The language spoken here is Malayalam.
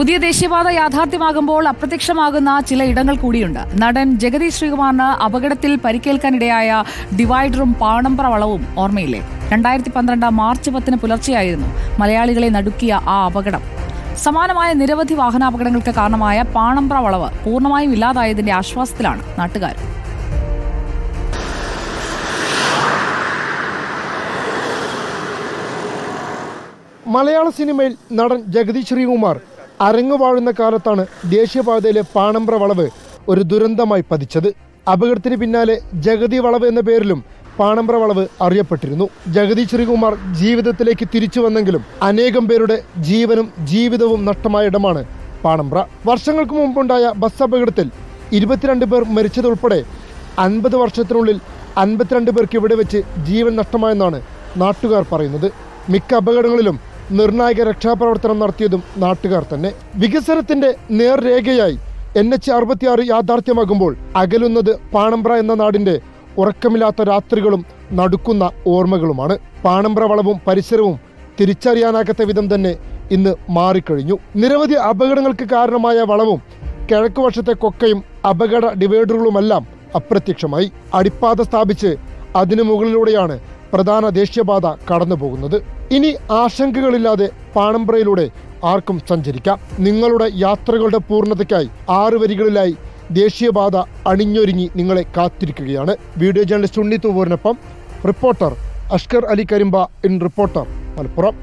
പുതിയ ദേശീയപാത യാഥാർത്ഥ്യമാകുമ്പോൾ അപ്രത്യക്ഷമാകുന്ന ചില ഇടങ്ങൾ കൂടിയുണ്ട്. നടൻ ജഗതി ശ്രീകുമാറിന് അപകടത്തിൽ പരിക്കേൽക്കാനിടയായ ഡിവൈഡറും പാണമ്പ്ര വളവും ഓർമ്മയില്ലേ? രണ്ടായിരത്തി പന്ത്രണ്ട് മാർച്ച് പത്തിന് പുലർച്ചെയായിരുന്നു മലയാളികളെ നടുക്കിയ ആ അപകടം. സമാനമായ നിരവധി വാഹനാപകടങ്ങൾക്ക് കാരണമായ പാണമ്പ്ര വളവ് പൂർണമായും ഇല്ലാതായതിന്റെ ആശ്വാസത്തിലാണ് നാട്ടുകാർ. മലയാള സിനിമയിൽ നടൻ ജഗതി ശ്രീകുമാർ അരങ്ങു വാഴുന്ന കാലത്താണ് ദേശീയപാതയിലെ പാണമ്പ്ര വളവ് ഒരു ദുരന്തമായി പതിച്ചത്. അപകടത്തിന് പിന്നാലെ ജഗതി വളവ് എന്ന പേരിലും പാണമ്പ്ര വളവ് അറിയപ്പെട്ടിരുന്നു. ജഗതി ശ്രീകുമാർ ജീവിതത്തിലേക്ക് തിരിച്ചു വന്നെങ്കിലും അനേകം പേരുടെ ജീവനും ജീവിതവും നഷ്ടമായ ഇടമാണ് പാണമ്പ്ര. വർഷങ്ങൾക്ക് മുമ്പുണ്ടായ ബസ് അപകടത്തിൽ ഇരുപത്തിരണ്ട് പേർ മരിച്ചതുൾപ്പെടെ അൻപത് വർഷത്തിനുള്ളിൽ അൻപത്തിരണ്ട് പേർക്ക് ഇവിടെ വെച്ച് ജീവൻ നഷ്ടമായെന്നാണ് നാട്ടുകാർ പറയുന്നത്. മിക്ക അപകടങ്ങളിലും നിർണായക രക്ഷാപ്രവർത്തനം നടത്തിയതും നാട്ടുകാർ തന്നെ. വികസനത്തിന്റെ നേർരേഖയായി എൻ എച്ച് അറുപത്തിയാറ് യാഥാർത്ഥ്യമാകുമ്പോൾ അകലുന്നത് പാണമ്പ്ര എന്ന നാടിന്റെ ഉറക്കമില്ലാത്ത രാത്രികളും നടുക്കുന്ന ഓർമ്മകളുമാണ്. പാണമ്പ്ര വളവും പരിസരവും തിരിച്ചറിയാനാകാത്ത വിധം തന്നെ ഇന്ന് മാറിക്കഴിഞ്ഞു. നിരവധി അപകടങ്ങൾക്ക് കാരണമായ വളവും കിഴക്ക് വർഷത്തെ കൊക്കയും അപകട ഡിവൈഡറുകളുമെല്ലാം അപ്രത്യക്ഷമായി. അടിപ്പാത സ്ഥാപിച്ച് അതിനു മുകളിലൂടെയാണ് പ്രധാന ദേശീയപാത കടന്നു പോകുന്നത് ഇനി ആശങ്കകളില്ലാതെ പാണമ്പ്രയിലൂടെ ആർക്കും സഞ്ചരിക്കാം. നിങ്ങളുടെ യാത്രകളുടെ പൂർണതയ്ക്കായി ആറ് വരികളിലായി ദേശീയപാത അണിഞ്ഞൊരുങ്ങി നിങ്ങളെ കാത്തിരിക്കുകയാണ്. Video journalist Unni തൂവൂരിനൊപ്പം reporter Ashkar Ali Karimba in reporter Malappuram.